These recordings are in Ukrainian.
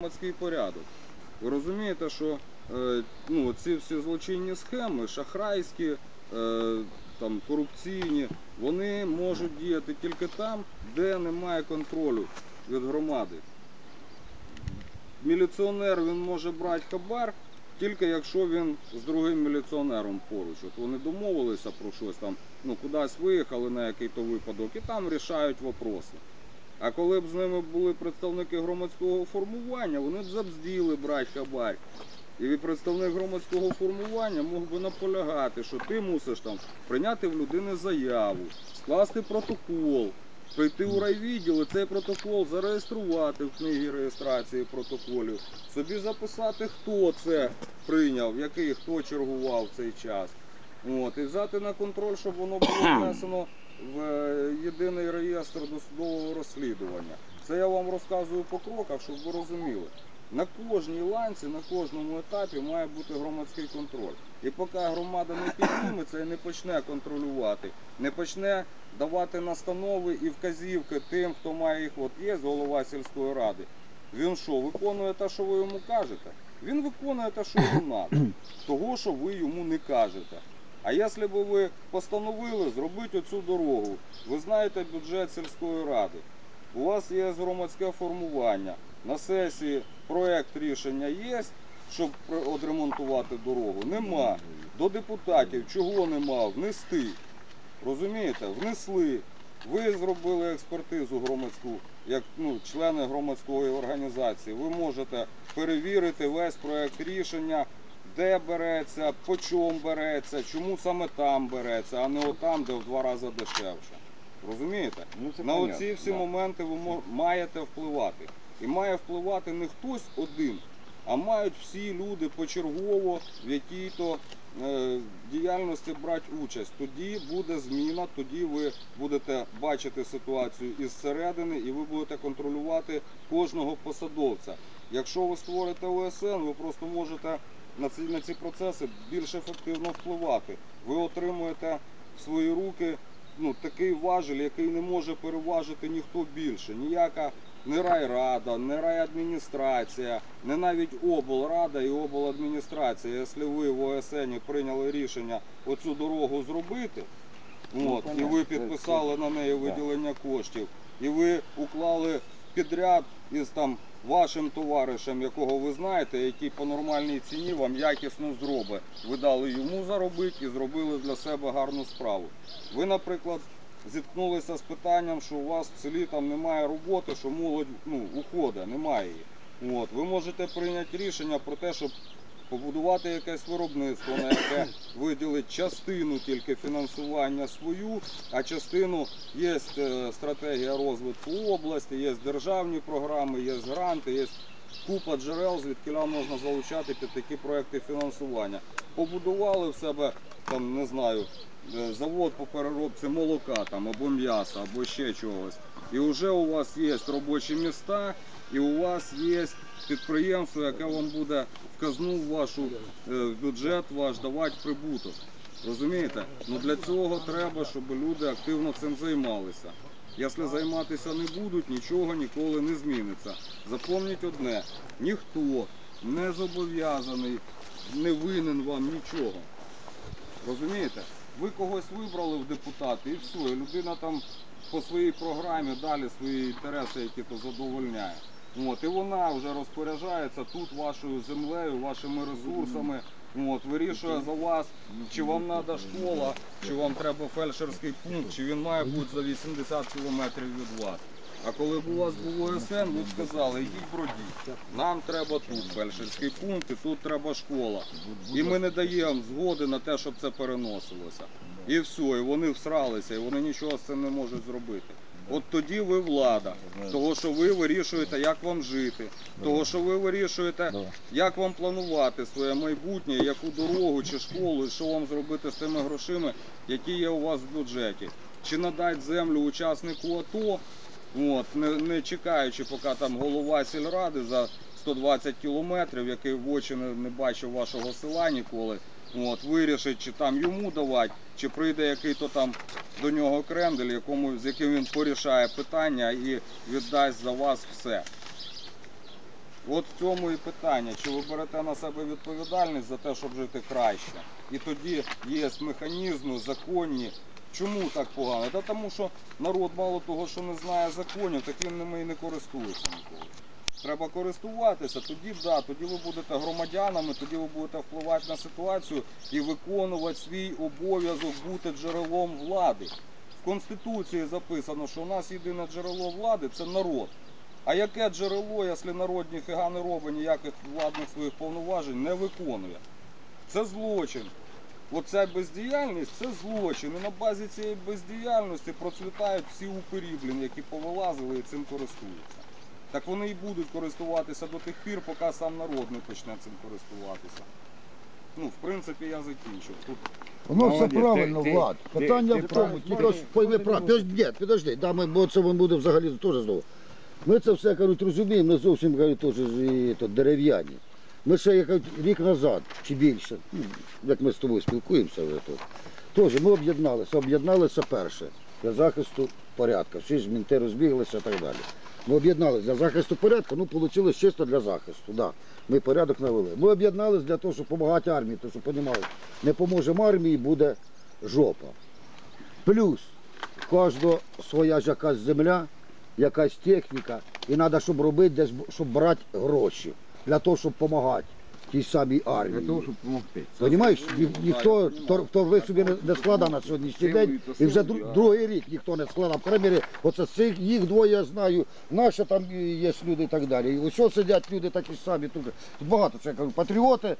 громадський порядок. Ви розумієте, що е, ну, ці всі злочинні схеми, шахрайські, е, там, корупційні, вони можуть діяти тільки там, де немає контролю від громади. Міліціонер він може брати хабар тільки якщо він з другим міліціонером поруч. От вони домовилися про щось там, ну кудись виїхали на який-то випадок і там рішають вопроси. А коли б з ними були представники громадського формування, вони б забзділи брати хабар. І представник громадського формування мог би наполягати, що ти мусиш там прийняти в людини заяву, скласти протокол, прийти у райвідділ і цей протокол зареєструвати в книгі реєстрації протоколів, собі записати, хто це прийняв, який хто чергував цей час. От, і взяти на контроль, щоб воно було внесено в е, єдиний реєстр досудового розслідування. Це я вам розказую по кроках, щоб ви розуміли. На кожній ланці, на кожному етапі має бути громадський контроль. І поки громада не підніметься і не почне контролювати, не почне давати настанови і вказівки тим, хто має їх, от є голова сільської ради. Він що, виконує те, що ви йому кажете? Він виконує те, що йому треба, того, що ви йому не кажете. А якщо б ви постановили зробити оцю дорогу, ви знаєте бюджет сільської ради, у вас є громадське формування, на сесії проект рішення є, щоб відремонтувати дорогу? Нема. До депутатів чого нема? Внести. Розумієте? Внесли. Ви зробили експертизу громадську, як ну, члени громадської організації. Ви можете перевірити весь проект рішення, де береться, по чому береться, чому саме там береться, а не отам, де в два рази дешевше. Розумієте? Ну, це На понятно, оці всі да. моменти ви мо- маєте впливати. І має впливати не хтось один, а мають всі люди почергово в якій-то е, діяльності брати участь. Тоді буде зміна, тоді ви будете бачити ситуацію із середини і ви будете контролювати кожного посадовця. Якщо ви створите ОСН, ви просто можете на ці, на ці процеси більш ефективно впливати. Ви отримуєте в свої руки ну, такий важель, який не може переважити ніхто більше. Ніяка не райрада, не райадміністрація, не навіть облрада і обладміністрація. Якщо ви в ОСН прийняли рішення оцю дорогу зробити, Ну, от, і ви підписали на неї виділення коштів, і ви уклали підряд із там вашим товаришем, якого ви знаєте, який по нормальній ціні вам якісно зробить. Ви дали йому заробити і зробили для себе гарну справу. Ви, наприклад, зіткнулися з питанням, що у вас в селі там немає роботи, що молодь ну, уходить, немає її. От, ви можете прийняти рішення про те, щоб побудувати якесь виробництво, на яке виділить частину тільки фінансування свою, а частину є е, стратегія розвитку області, є державні програми, є гранти, є купа джерел, звідки можна залучати під такі проекти фінансування. Побудували в себе там, не знаю, е, завод по переробці молока там, або м'яса, або ще чогось. І вже у вас є робочі міста, і у вас є підприємство, яке вам буде в казну в вашу е, в бюджет ваш давати прибуток. Розумієте? Ну для цього треба, щоб люди активно цим займалися. Якщо займатися не будуть, нічого ніколи не зміниться. Запомніть одне: ніхто не зобов'язаний, не винен вам нічого. Розумієте? Ви когось вибрали в депутати і все, людина там по своїй програмі далі свої інтереси, які то задовольняє. От, і вона вже розпоряджається тут вашою землею, вашими ресурсами. От, вирішує за вас, чи вам треба школа, чи вам треба фельдшерський пункт, чи він має бути за 80 кілометрів від вас. А коли у вас був ОСН, ви б сказали, йдіть бродіть. Нам треба тут фельдшерський пункт і тут треба школа. І ми не даємо згоди на те, щоб це переносилося. І все, і вони всралися, і вони нічого з цим не можуть зробити. От тоді ви влада, того що ви вирішуєте, як вам жити, того що ви вирішуєте, як вам планувати своє майбутнє, яку дорогу чи школу, і що вам зробити з тими грошима, які є у вас в бюджеті. Чи надати землю учаснику АТО, от, не, не чекаючи, поки там голова сільради за 120 кілометрів, який в очі не, не бачив вашого села ніколи, от, вирішить, чи там йому давати, чи прийде який-то там до нього крендель, якому, з яким він порішає питання і віддасть за вас все. От в цьому і питання, чи ви берете на себе відповідальність за те, щоб жити краще. І тоді є механізми законні. Чому так погано? Та тому що народ мало того, що не знає законів, так він ними і не користується ніколи. Треба користуватися, тоді да, тоді ви будете громадянами, тоді ви будете впливати на ситуацію і виконувати свій обов'язок бути джерелом влади. В Конституції записано, що у нас єдине джерело влади це народ. А яке джерело, якщо народ ніфіга не робить ніяких владних своїх повноважень, не виконує? Це злочин. Оця бездіяльність це злочин. І на базі цієї бездіяльності процвітають всі упирі, блін, які повилазили і цим користуються. Так вони і будуть користуватися до тих пір, поки сам народ не почне цим користуватися. Ну, в принципі, я закінчив. Тут Воно все Молодець, правильно, ти- Влад. ти- Питання ти в тому, тільки пойми. Підожди, підожди, да, ми, бо це буде взагалі теж знову. Ми це все кажуть, розуміємо, не зовсім кажуть, теж і, то, дерев'яні. Ми ще як рік назад чи більше, ну, як ми з тобою спілкуємося, теж ми об'єдналися, об'єдналися перше для захисту порядку. Всі ж мінти розбіглися і так далі. Ми об'єдналися для захисту порядку, ну вийшло чисто для захисту. Да. Ми порядок навели. Ми об'єдналися для того, щоб допомагати армії, тому що розуміли, не поможемо армії, буде жопа. Плюс кожного своя ж якась земля, якась техніка, і треба, щоб робити, десь, щоб брати гроші для того, щоб допомагати тій самій Для армії. того, щоб допомогти. Понімаєш, Ні- ніхто ви собі не, не складав на сьогоднішній день, і вже дру- другий рік ніхто не складав. По крайній мірі, оце цих їх двоє я знаю, наші там є люди і так далі. І ось сидять люди такі ж самі. Тут, тут багато це я кажу, патріоти.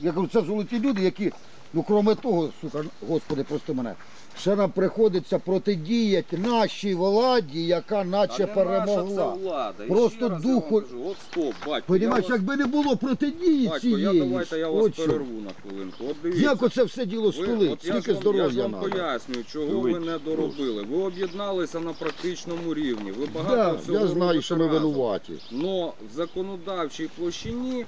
Я кажу, це золоті люди, які, ну кроме того, сука, господи, прости мене, ще нам приходиться протидіяти нашій владі, яка наче Та не перемогла. наша це влада. І Просто раз я вам духу- кажу, От стоп, батько. Понімаєш, вас, якби не було протидії батько, я цієї. давайте я вас от що. перерву на хвилинку. От дивіться. Як оце все діло Ви- стулить, от я ж скільки вам- Я ж вам треба. пояснюю, чого ви не доробили. Ви об'єдналися на практичному рівні. Ви багато Да, всього я знаю, робите що ми разом. винуваті. Но в законодавчій площині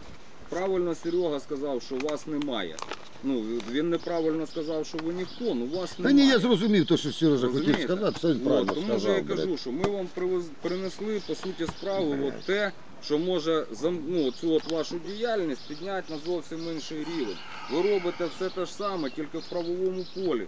правильно Серега сказав, що вас немає. Ну, він неправильно сказав, що ви ніхто, ну вас Та немає. ні, я зрозумів те, що Сережа хотів Розумієте? сказати, все він От, правильно тому сказав. що я блядь. кажу, що ми вам привез, принесли по суті справи от те, що може ну, цю от вашу діяльність підняти на зовсім інший рівень. Ви робите все те ж саме, тільки в правовому полі.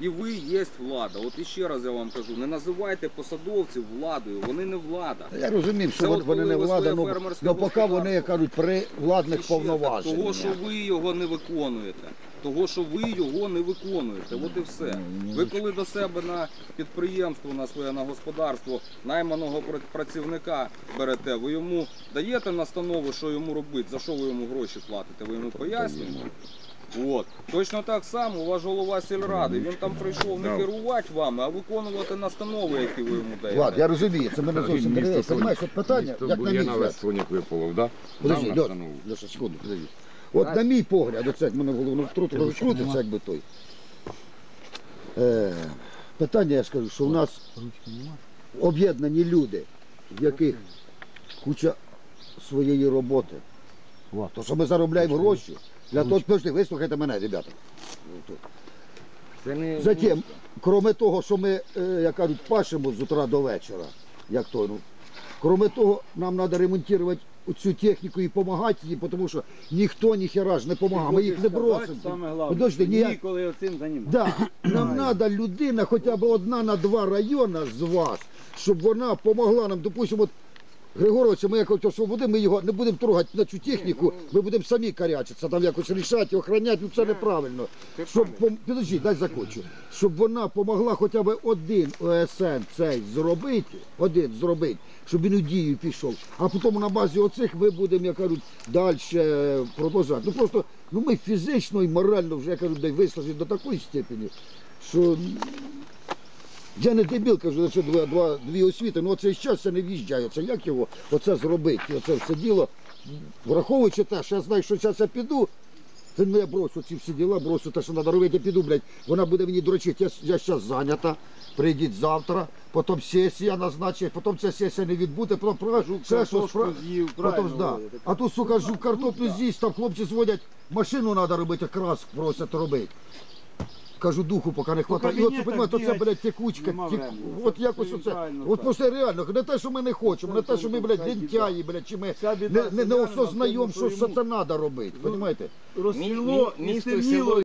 І ви є влада. От іще раз я вам кажу, не називайте посадовців владою, вони не влада. Я розумів, що от вони не влада, але фермерське поки вони, як кажуть, при владних повноваженнях. Того, що ви його не виконуєте. Того, що ви його не виконуєте. От і все. Ви коли до себе на підприємство, на своє на господарство найманого пра- працівника берете, ви йому даєте настанову, що йому робити, за що ви йому гроші платите, ви йому пояснюєте. От. Точно так само, у вас голова сільради. Він там прийшов не керувати вами, а виконувати настанови, які ви йому даєте. Влад, я розумію, це мене зовсім не Місто Понимаєш, от питання, Місто як на мій Бур'янове взгляд. Соняк випалов, да? Подожди, Льош. Льоша, секунду, подожди. От на мій погляд, оце як мене в голову втрутило, крутиться, якби той. Е, питання, я скажу, що у нас об'єднані люди, в яких куча своєї роботи. То, що ми заробляємо гроші, для того, подожди, вислухайте мене, ребята. Це не Затім, крім того, що ми, е, як кажуть, пашемо з утра до вечора, як то, ну, крім того, нам треба ремонтувати цю техніку і допомагати їй, тому що ніхто ніхера ж не допомагає. Ми їх не бросимо. Подожди, ні, ніколи цим займатися. Да, нам треба людина, хоча б одна на два райони з вас, щоб вона допомогла нам, допустимо, от Григоровича, ми якось освободимо, ми його не будемо трогати на цю техніку, ми будемо самі карячитися, там якось рішати, охороняти, ну це неправильно. Щоб, пом- підожди, дай закончу. Щоб вона допомогла хоча б один ОСН цей зробити, один зробити, щоб він у дію пішов. А потім на базі оцих ми будемо, як кажуть, далі продовжувати. Ну просто ну ми фізично і морально вже, я кажу, дай до такої степені, що я не дебіл, кажу, що два, два, дві освіти, ну оцей час це не в'їжджає. Це як його оце зробити? Оце все діло, враховуючи те, що я знаю, що зараз я піду, це ну, я брошу ці всі діла, брошу те, що треба робити, я піду, блядь, вона буде мені дрочити, я, я зараз зайнята, прийдіть завтра, потім сесія назначить, потім ця сесія не відбуде, потім покажу, ще щось, про- з'їв, потім, да. а тут, сука, жу, картоплю з'їсть, там хлопці зводять, машину треба робити, крас просять робити. Кажу, духу поки не хватає. І от кабінетах понімаєте, оце, блядь, текучка, нема времени. от Це якось оце. реально От так. просто реально, не те, що ми не хочемо, не те, що ми, блядь, лентяї, блядь, чи ми Вся біда не, не, не в осознаємо, тому, що, що що йому- це треба робити, розумієте? Розсвіло Мі- і місто і стемніло, село